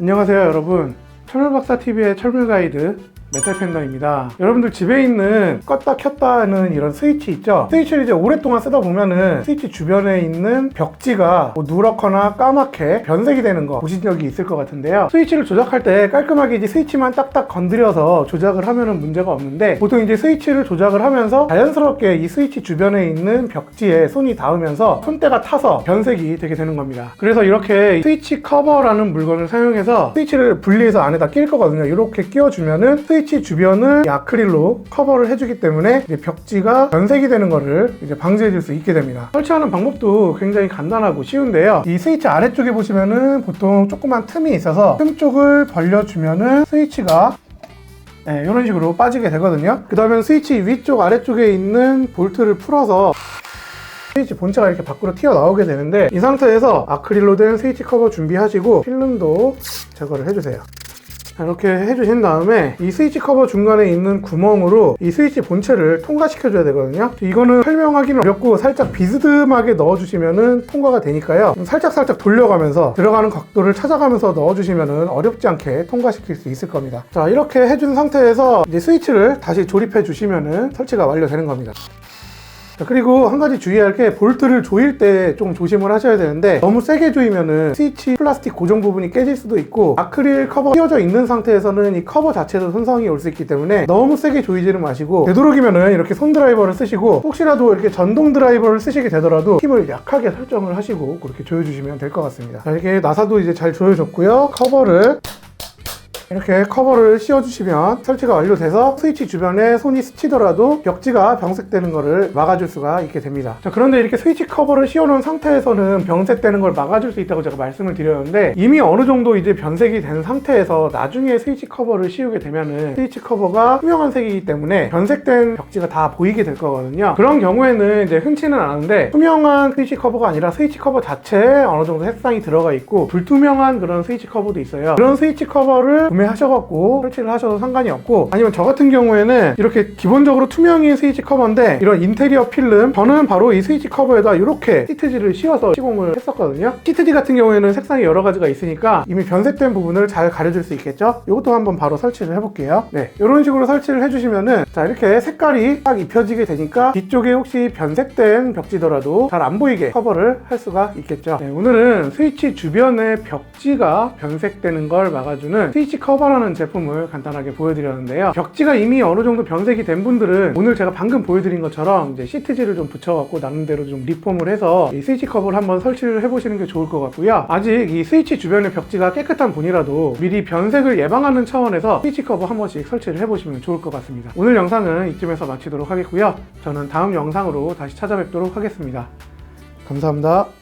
안녕하세요 여러분. 철물박사TV의 철물가이드 메탈 팬더입니다. 여러분들 집에 있는 껐다 켰다 하는 이런 스위치 있죠? 스위치를 이제 오랫동안 쓰다 보면은 스위치 주변에 있는 벽지가 뭐 누렇거나 까맣게 변색이 되는 거 보신 적이 있을 것 같은데요. 스위치를 조작할 때 깔끔하게 이제 스위치만 딱딱 건드려서 조작을 하면은 문제가 없는데 보통 이제 스위치를 조작을 하면서 자연스럽게 이 스위치 주변에 있는 벽지에 손이 닿으면서 손때가 타서 변색이 되게 되는 겁니다. 그래서 이렇게 스위치 커버라는 물건을 사용해서 스위치를 분리해서 안에다 낄 거거든요. 이렇게 끼워주면은 스위치 주변을 이 아크릴로 커버를 해주기 때문에 벽지가 변색이 되는 거를 이제 방지해 줄 수 있게 됩니다. 설치하는 방법도 굉장히 간단하고 쉬운데요. 이 스위치 아래쪽에 보시면은 보통 조그만 틈이 있어서 틈 쪽을 벌려주면은 스위치가 네, 이런 식으로 빠지게 되거든요. 그 다음에 스위치 위쪽 아래쪽에 있는 볼트를 풀어서 스위치 본체가 이렇게 밖으로 튀어나오게 되는데 이 상태에서 아크릴로 된 스위치 커버 준비하시고 필름도 제거를 해주세요. 자, 이렇게 해주신 다음에 이 스위치 커버 중간에 있는 구멍으로 이 스위치 본체를 통과시켜줘야 되거든요. 이거는 설명하기는 어렵고 살짝 비스듬하게 넣어주시면 통과가 되니까요. 살짝 살짝 돌려가면서 들어가는 각도를 찾아가면서 넣어주시면 어렵지 않게 통과시킬 수 있을 겁니다. 자 이렇게 해준 상태에서 이제 스위치를 다시 조립해 주시면 설치가 완료되는 겁니다. 자, 그리고 한 가지 주의할 게 볼트를 조일 때 좀 조심을 하셔야 되는데 너무 세게 조이면은 스위치 플라스틱 고정 부분이 깨질 수도 있고 아크릴 커버 끼워져 있는 상태에서는 이 커버 자체도 손상이 올 수 있기 때문에 너무 세게 조이지는 마시고 되도록이면은 이렇게 손 드라이버를 쓰시고 혹시라도 이렇게 전동 드라이버를 쓰시게 되더라도 힘을 약하게 설정을 하시고 그렇게 조여주시면 될 것 같습니다. 자, 이렇게 나사도 이제 잘 조여졌고요. 커버를 이렇게 커버를 씌워주시면 설치가 완료돼서 스위치 주변에 손이 스치더라도 벽지가 병색되는 것을 막아줄 수가 있게 됩니다. 자, 그런데 이렇게 스위치 커버를 씌워놓은 상태에서는 병색되는 걸 막아줄 수 있다고 제가 말씀을 드렸는데 이미 어느 정도 이제 변색이 된 상태에서 나중에 스위치 커버를 씌우게 되면은 스위치 커버가 투명한 색이기 때문에 변색된 벽지가 다 보이게 될 거거든요. 그런 경우에는 이제 흔치는 않은데 투명한 스위치 커버가 아니라 스위치 커버 자체에 어느 정도 색상이 들어가 있고 불투명한 그런 스위치 커버도 있어요. 그런 스위치 커버를 구매하셔갖고 설치를 하셔도 상관이 없고 아니면 저 같은 경우에는 이렇게 기본적으로 투명인 스위치 커버인데 이런 인테리어 필름 저는 바로 이 스위치 커버에다 이렇게 시트지를 씌워서 시공을 했었거든요. 시트지 같은 경우에는 색상이 여러 가지가 있으니까 이미 변색된 부분을 잘 가려줄 수 있겠죠? 이것도 한번 바로 설치를 해볼게요. 네 이런 식으로 설치를 해주시면은 자 이렇게 색깔이 딱 입혀지게 되니까 뒤쪽에 혹시 변색된 벽지더라도 잘 안 보이게 커버를 할 수가 있겠죠? 네, 오늘은 스위치 주변에 벽지가 변색되는 걸 막아주는 스위치 커버라는 제품을 간단하게 보여드렸는데요. 벽지가 이미 어느 정도 변색이 된 분들은 오늘 제가 방금 보여드린 것처럼 이제 시트지를 좀 붙여갖고 나름대로 좀 리폼을 해서 이 스위치 커버를 한번 설치를 해보시는 게 좋을 것 같고요. 아직 이 스위치 주변의 벽지가 깨끗한 분이라도 미리 변색을 예방하는 차원에서 스위치 커버 한 번씩 설치를 해보시면 좋을 것 같습니다. 오늘 영상은 이쯤에서 마치도록 하겠고요. 저는 다음 영상으로 다시 찾아뵙도록 하겠습니다. 감사합니다.